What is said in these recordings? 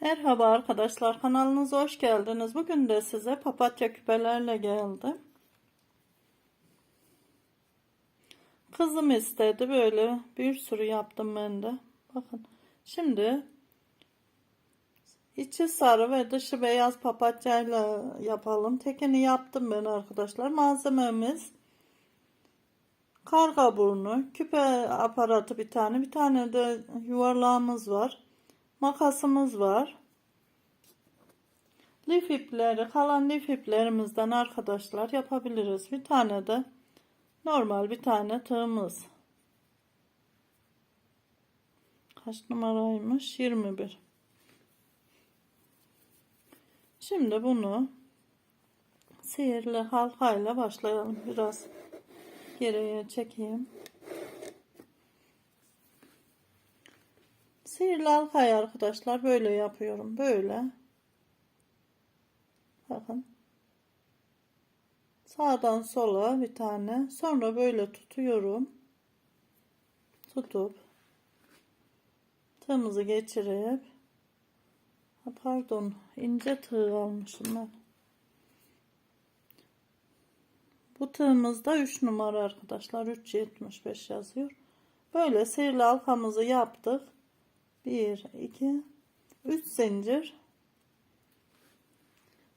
Merhaba arkadaşlar kanalınıza hoş geldiniz. Bugün de size papatya küpelerle geldim. Kızım istedi böyle bir sürü yaptım ben de. Bakın şimdi içi sarı ve dışı beyaz papatyayla yapalım. Tekini yaptım ben arkadaşlar. Malzememiz karga burnu, küpe aparatı bir tane, bir tane de yuvarlağımız var. Makasımız var. Lif ipleri, kalan lif iplerimizden arkadaşlar yapabiliriz. Bir tane de normal bir tane tığımız. Kaç numaraymış? 21. Şimdi bunu sihirli halkayla başlayalım. Biraz geriye çekeyim. Sihirli halkayı arkadaşlar böyle yapıyorum. Böyle. Bakın. Sağdan sola bir tane. Sonra böyle tutuyorum. Tutup tığımızı geçirip pardon ince tığ almışım ben. Bu tığımızda 3 numara arkadaşlar. 3.75 yazıyor. Böyle sihirli halkamızı yaptık. 1 2 3 zincir.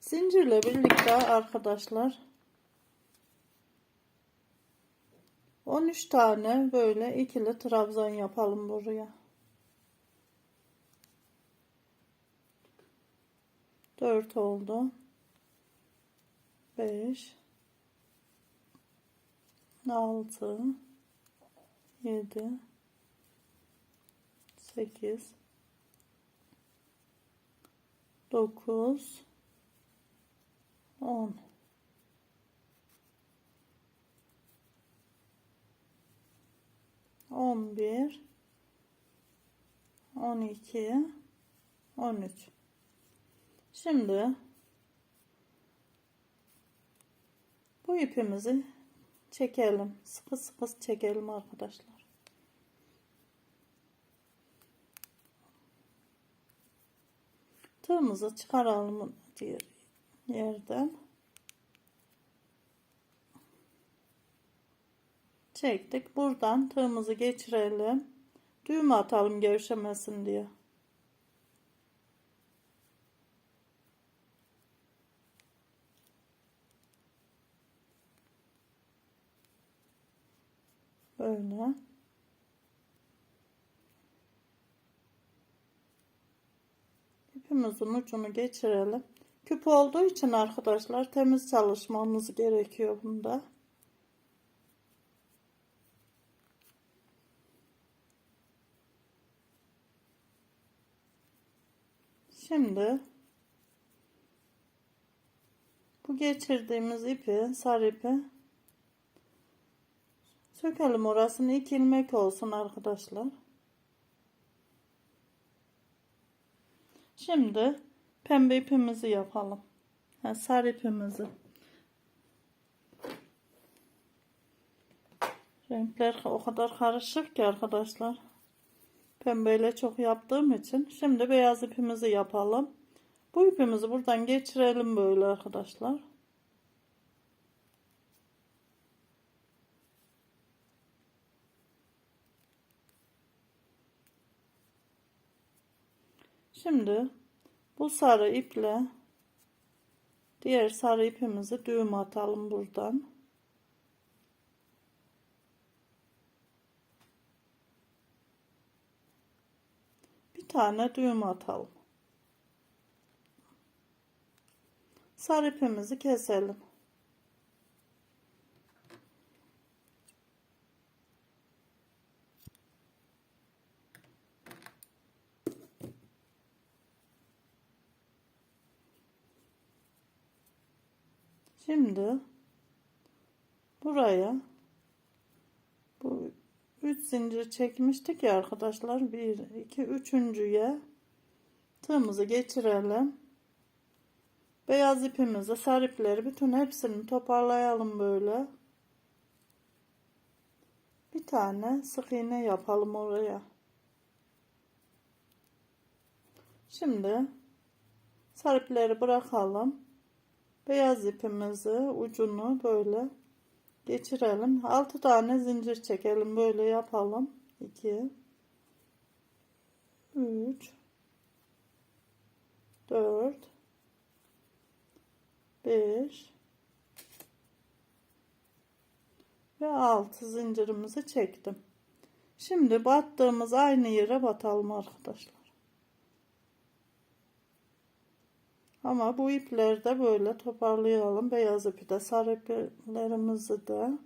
Zincirle birlikte arkadaşlar 13 tane böyle ikili trabzan yapalım buraya. 4 oldu. 5 6 7 8 9 10 11 12 13 Şimdi bu ipimizi çekelim. Sıkı sıkı çekelim arkadaşlar. Tığımızı çıkaralım diğer yerden. Çektik. Buradan tığımızı geçirelim. Düğüm atalım gevşemesin diye. Böyle. İpimizin ucunu geçirelim. Küp olduğu için arkadaşlar temiz çalışmamız gerekiyor bunda. Şimdi bu geçirdiğimiz ipi, sarı ipi sökelim orasını iki ilmek olsun arkadaşlar. Şimdi pembe ipimizi yapalım. Yani sarı ipimizi. Renkler o kadar karışık ki arkadaşlar. Pembeyle çok yaptığım için. Şimdi beyaz ipimizi yapalım. Bu ipimizi buradan geçirelim böyle arkadaşlar. Şimdi bu sarı iple diğer sarı ipimizi düğüm atalım buradan. Bir tane düğüm atalım. Sarı ipimizi keselim. Şimdi buraya bu 3 zincir çekmiştik ya arkadaşlar. 1 2 üçüncüye tığımızı geçirelim. Beyaz ipimizi sarı ipleri bütün hepsini toparlayalım böyle. Bir tane sık iğne yapalım oraya. Şimdi sarı ipleri bırakalım. Beyaz ipimizi ucunu böyle geçirelim. 6 tane zincir çekelim. Böyle yapalım. 2 3 4 5 ve 6 zincirimizi çektim. Şimdi battığımız aynı yere batalım arkadaşlar. Ama bu ipleri de böyle toparlayalım. Beyaz ipi de sarı iplerimizi de.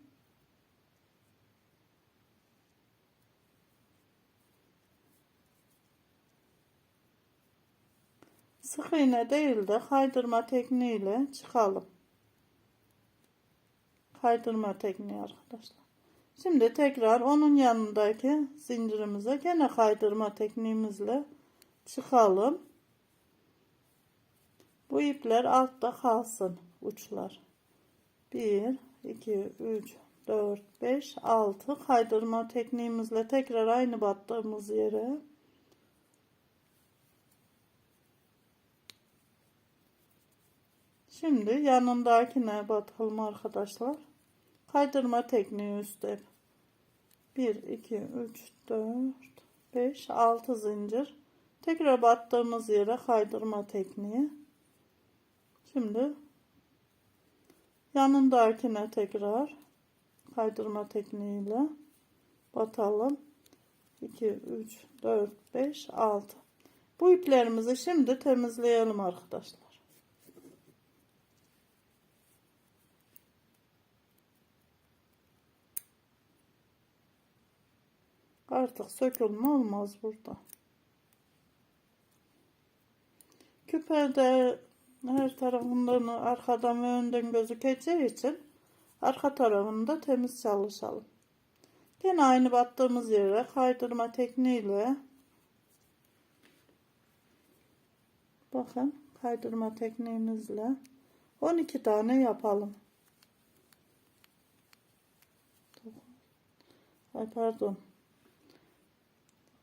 Sık iğne değil de kaydırma tekniğiyle çıkalım. Kaydırma tekniği arkadaşlar. Şimdi tekrar onun yanındaki zincirimize gene kaydırma tekniğimizle çıkalım. Bu ipler altta kalsın uçlar. 1 2 3 4 5 6 kaydırma tekniğimizle tekrar aynı battığımız yere Şimdi yanındakine batalım arkadaşlar. Kaydırma tekniği üstte. 1 2 3 4 5 6 zincir. Tekrar battığımız yere kaydırma tekniği. Şimdi yanındakine tekrar kaydırma tekniğiyle batalım. 2 3 4 5 6. Bu iplerimizi şimdi temizleyelim arkadaşlar. Artık sökülme olmaz burada. Küpede her tarafından arkadan ve önden gözükeceği için arka tarafında temiz çalışalım. Yine aynı battığımız yere kaydırma tekniğiyle bakın kaydırma tekniğimizle 12 tane yapalım. Ay pardon.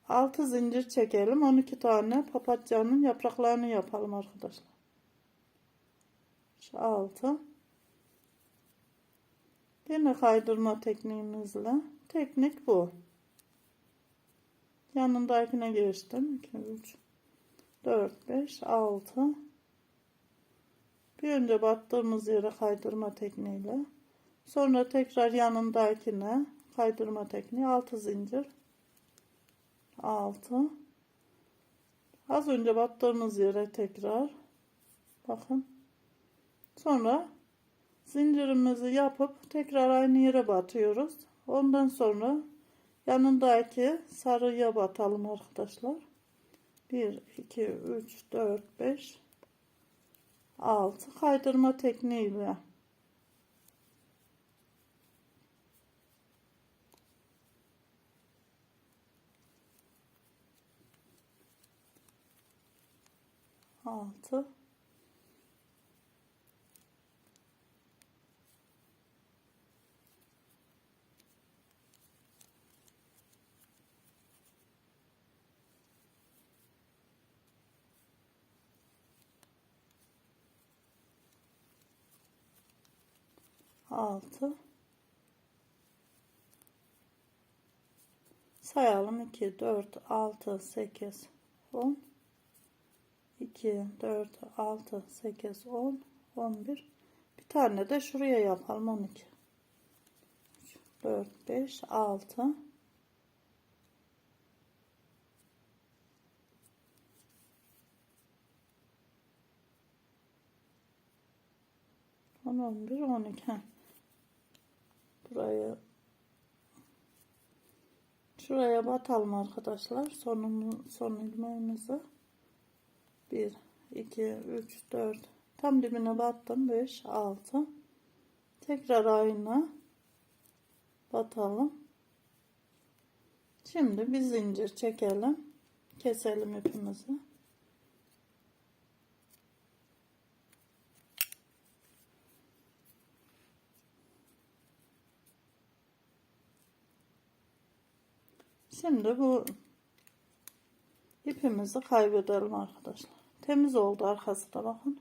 6 zincir çekelim. 12 tane papatyanın yapraklarını yapalım arkadaşlar. Şu 6. Yine kaydırma tekniğimizle. Teknik bu. Yanındakine geçtim. 2, 3, 4, 5, 6. Bir önce battığımız yere kaydırma tekniğiyle. Sonra tekrar yanındakine kaydırma tekniği 6 zincir. 6 az önce battığımız yere tekrar bakın sonra zincirimizi yapıp tekrar aynı yere batıyoruz. Ondan sonra yanındaki sarıya batalım arkadaşlar. 1 2 3 4 5 6 kaydırma tekniğiyle. 6 6 sayalım 2 4 6 8 10 2, 4, 6, 8, 10, 11. Bir tane de şuraya yapalım 12. 3, 4, 5, 6. On, on bir, on iki. Buraya şuraya batalım arkadaşlar. Sonunu, son ilmeğimizi. 1 2 3 4 tam dibine battım. 5 6 tekrar aynı. Batalım. Şimdi bir zincir çekelim. Keselim ipimizi Şimdi bu ipimizi kaybedelim arkadaşlar. Temiz oldu arkası da bakın.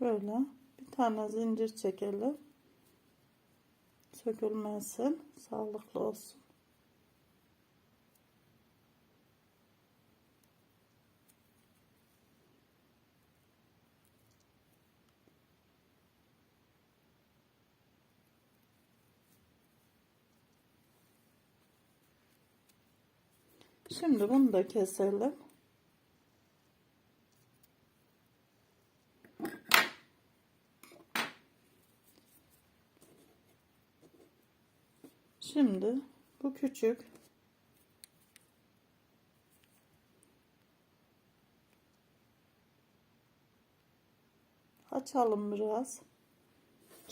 Böyle bir tane zincir çekelim. Sökülmesin. Sağlıklı olsun. Şimdi bunu da keselim. Şimdi bu küçük açalım biraz.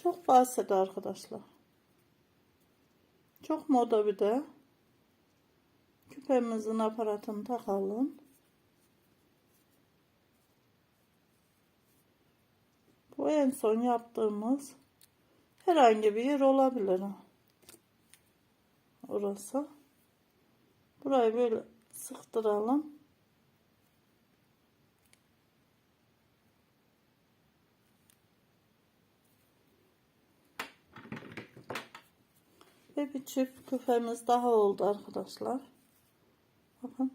Çok basit arkadaşlar. Çok moda bir de. Küpemizin aparatını takalım. Bu en son yaptığımız herhangi bir yer olabilir. Orası. Burayı böyle sıktıralım. Ve bir çift küfemiz daha oldu arkadaşlar. Bakın.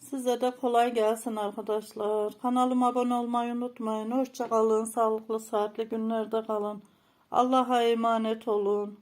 Size de kolay gelsin arkadaşlar. Kanalıma abone olmayı unutmayın. Hoşça kalın. Sağlıklı saatli günlerde kalın. Allah'a emanet olun.